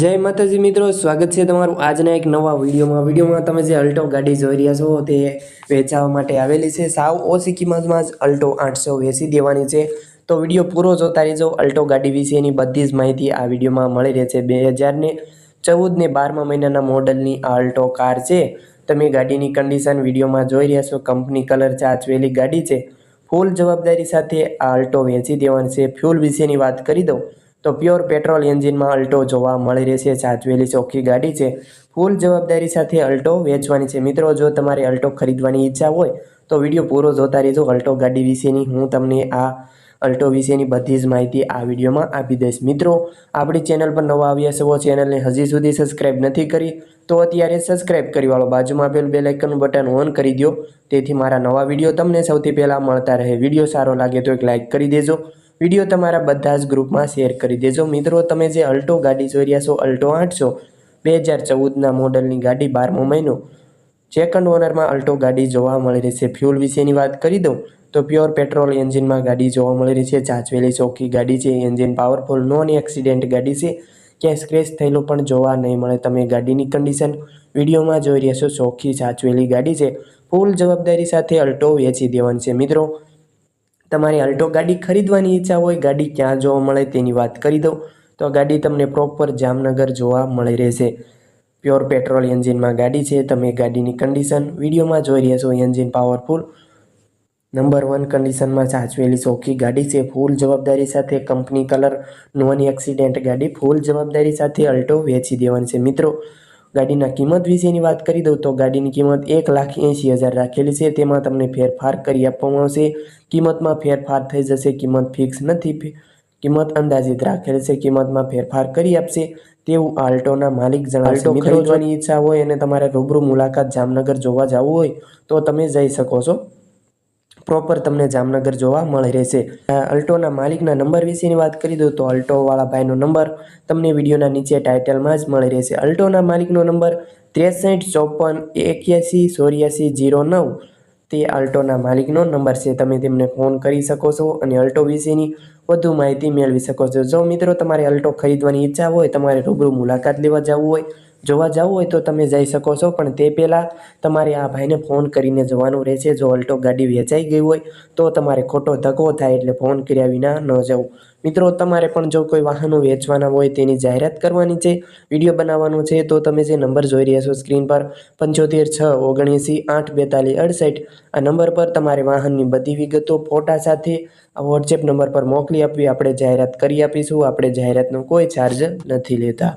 જય માતાજી મિત્રો, સ્વાગત છે તમારું આજના એક નવા વિડીયોમાં. વિડીયોમાં તમે જે અલ્ટો ગાડી જોઈ રહ્યા છો, તે વેચાવા માટે આવેલી છે. સાવ ઓછી કિંમતમાં જ અલ્ટો આઠસો વેચી દેવાની છે. તો વીડિયો પૂરો જોતા રહેજો. અલ્ટો ગાડી વિશેની બધી જ માહિતી આ વિડીયોમાં મળી રહે છે બે હજારને ચૌદ ને બારમા મહિનાના મોડલની આ અલ્ટો કાર છે. તમે ગાડીની કન્ડિશન વિડીયોમાં જોઈ રહ્યા છો. કંપની કલર ચાચવેલી ગાડી છે. ફૂલ જવાબદારી સાથે આ અલ્ટો વેચી દેવાની છે. ફ્યુલ વિશેની વાત કરી દઉં. તો પ્યોર પેટ્રોલ એન્જિનમાં અલ્ટો જોવા મળી રહેશે સાચવેલી ચોખ્ખી ગાડી છે. ફૂલ જવાબદારી સાથે અલ્ટો વેચવાની છે. મિત્રો, જો તમારે અલ્ટો ખરીદવાની ઈચ્છા હોય, તો વીડિયો પૂરો જોતા રહેજો. અલ્ટો ગાડી વિશેની હું તમને આ અલ્ટો વિશેની બધી જ માહિતી આ વિડીયોમાં આપી દઈશ. મિત્રો, આપણી ચેનલ પર નવા આવ્યા છો, ચેનલને હજી સુધી સબસ્ક્રાઇબ નથી કરી, તો અત્યારે સબસ્ક્રાઇબ કરી વાળો બાજુમાં આપેલ બે લાઇકનનું બટન ઓન કરી દો. તેથી મારા નવા વીડિયો તમને સૌથી પહેલાં મળતા રહે. વીડિયો સારો લાગે તો એક લાઇક કરી દેજો. વીડિયો તમારા બધા જ ગ્રુપમાં શેર કરી દેજો. મિત્રો, તમે જે અલ્ટો ગાડી જોઈ રહ્યા છો, અલ્ટો આઠસો, બે હજાર ચૌદના મોડલની ગાડી બારમો મહિનો સેકન્ડ ઓનરમાં અલ્ટો ગાડી જોવા મળી રહી છે. ફ્યુલ વિશેની વાત કરી દઉં, તો પ્યોર પેટ્રોલ એન્જિનમાં ગાડી જોવા મળી રહી છે. ચાચવેલી ચોખ્ખી ગાડી છે એન્જિન પાવરફુલ નોન એક્સિડેન્ટ ગાડી છે. ક્યાંય સ્ક્રેચ થયેલું પણ જોવા નહીં મળે તમે ગાડીની કન્ડિશન વિડીયોમાં જોઈ રહ્યા છો, ચોખ્ખી સાચવેલી ગાડી છે. ફૂલ જવાબદારી સાથે અલ્ટો વેચી દેવાની છે. મિત્રો તમારી અલ્ટો ગાડી ખરીદવાની ઈચ્છા હોય, ગાડી ક્યાં જોવા મળે તેની વાત કરી દઉં. તો ગાડી તમને પ્રોપર જામનગર જોવા મળી રહેશે. પ્યોર પેટ્રોલ એન્જિનમાં ગાડી છે, તમે ગાડીની કન્ડિશન વિડીયોમાં જોઈ રહ્યા છો એન્જિન પાવરફુલ નંબર વન કન્ડિશનમાં સાચવેલી ચોખ્ખી ગાડી છે ફૂલ જવાબદારી સાથે કંપની કલર નોન એક્સિડેન્ટ ગાડી ફૂલ જવાબદારી સાથે અલ્ટો વેચી દેવાની છે. મિત્રો ગાડીના કિંમત વિશેની વાત કરી દઉં તો ગાડીની કિંમત એક લાખ એંશી હજાર રાખેલી છે. તેમાં તમને ફેરફાર કરી આપવામાં આવશે. કિંમતમાં ફેરફાર થઈ જશે. કિંમત ફિક્સ નથી. કિંમત અંદાજિત રાખેલી છે. કિંમતમાં ફેરફાર કરી આપશે. તેવું આલ્ટોના માલિક જણાવશે મિત્રો જોવાની ઈચ્છા હોય અને તમારે રૂબરૂ મુલાકાત જામનગર જોવા જવું હોય તો તમે જઈ શકો છો. પ્રોપર તમને જામનગર જોવા મળી રહેશે. અલ્ટોના માલિકના નંબર વિશેની વાત કરી દઉં તો અલ્ટોવાળા ભાઈનો નંબર તમને વિડીયોના નીચે ટાઇટલમાં જ મળી રહેશે. અલ્ટોના માલિકનો નંબર ત્રેસઠ ચોપન એક્યાસી ચોર્યાસી જીરો નવ. તે અલ્ટોના માલિકનો નંબર છે. તમે તેમને ફોન કરી શકો છો અને અલ્ટો વિશેની વધુ માહિતી મેળવી શકો છો. જો મિત્રો તમારે અલ્ટો ખરીદવાની ઈચ્છા હોય, તમારે રૂબરૂ મુલાકાત લેવા જવું હોય જોવા જવું હોય તો તમે જઈ શકો છો, પણ તે પહેલાં તમારે આ ભાઈને ફોન કરીને જવાનું રહેશે. જો અલ્ટો ગાડી વેચાઈ ગઈ હોય તો તમારે ખોટો ધક્કો થાય એટલે ફોન કર્યા વિના ન જવું. મિત્રો, તમારે પણ જો કોઈ વાહનો વેચવાના હોય તેની જાહેરાત કરવાની છે, વીડિયો બનાવવાનો છે, તો તમે જે નંબર જોઈ રહ્યા છો સ્ક્રીન પર, પંચોતેર છ ઓગણએંસી આઠ બેતાલીસ અડસઠ, આ નંબર પર તમારે વાહનની બધી વિગતો, ફોટા સાથે, આ વોટ્સએપ નંબર પર મોકલી આપવી. આપણે જાહેરાત કરી આપીશું. આપણે જાહેરાતનો કોઈ ચાર્જ નથી લેતા.